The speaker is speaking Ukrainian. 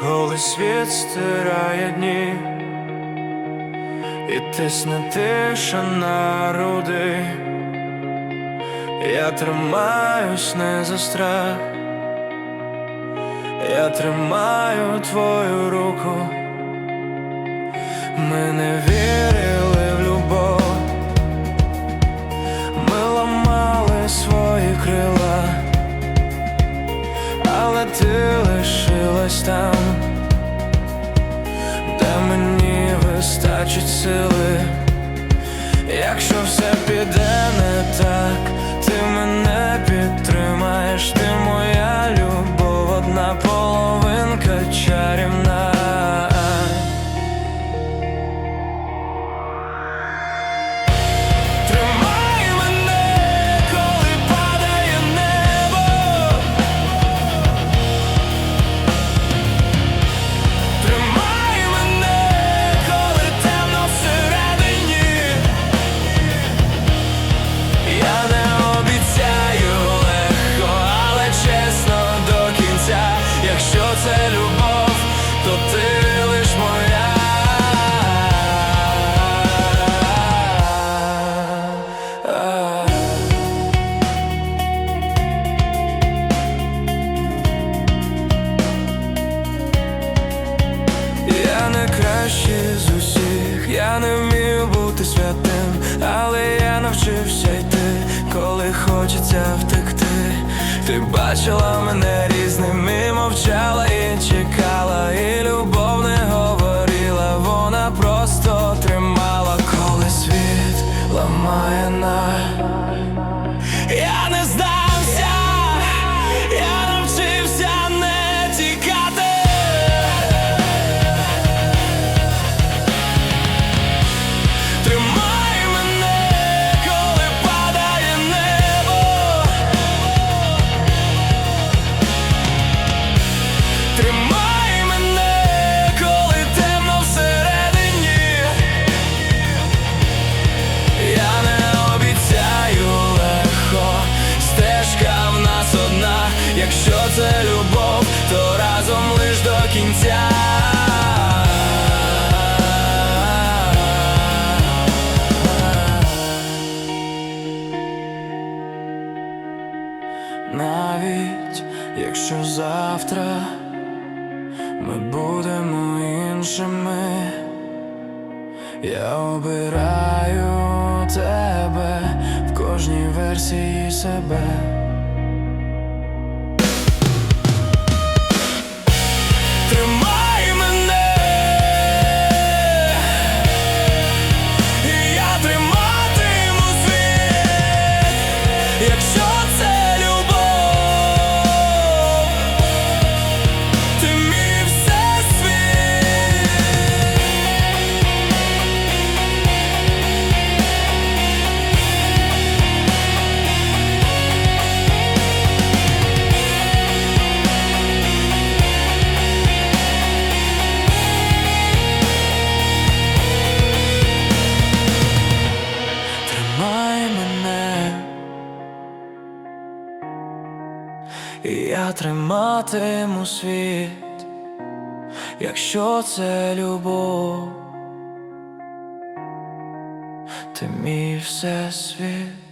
коли світ стирає дні, і тисне тиша на груди, я тримаюсь не за страх, я тримаю твою руку, ми не вірили в любов, ми ламали свої крила. Але ти лишилась там, вистачить сили, якщо все піде не це любов, то ти лиш моя. Я не кращий з усіх, я не вмію бути святим, але я навчився йти, коли хочеться втекти. Ти бачила мене різним і мовчала і чекала, Навіть якщо завтра ми будемо іншими, я обираю тебе в кожній версії себе. І я триматиму світ, якщо це любов, ти мій всесвіт.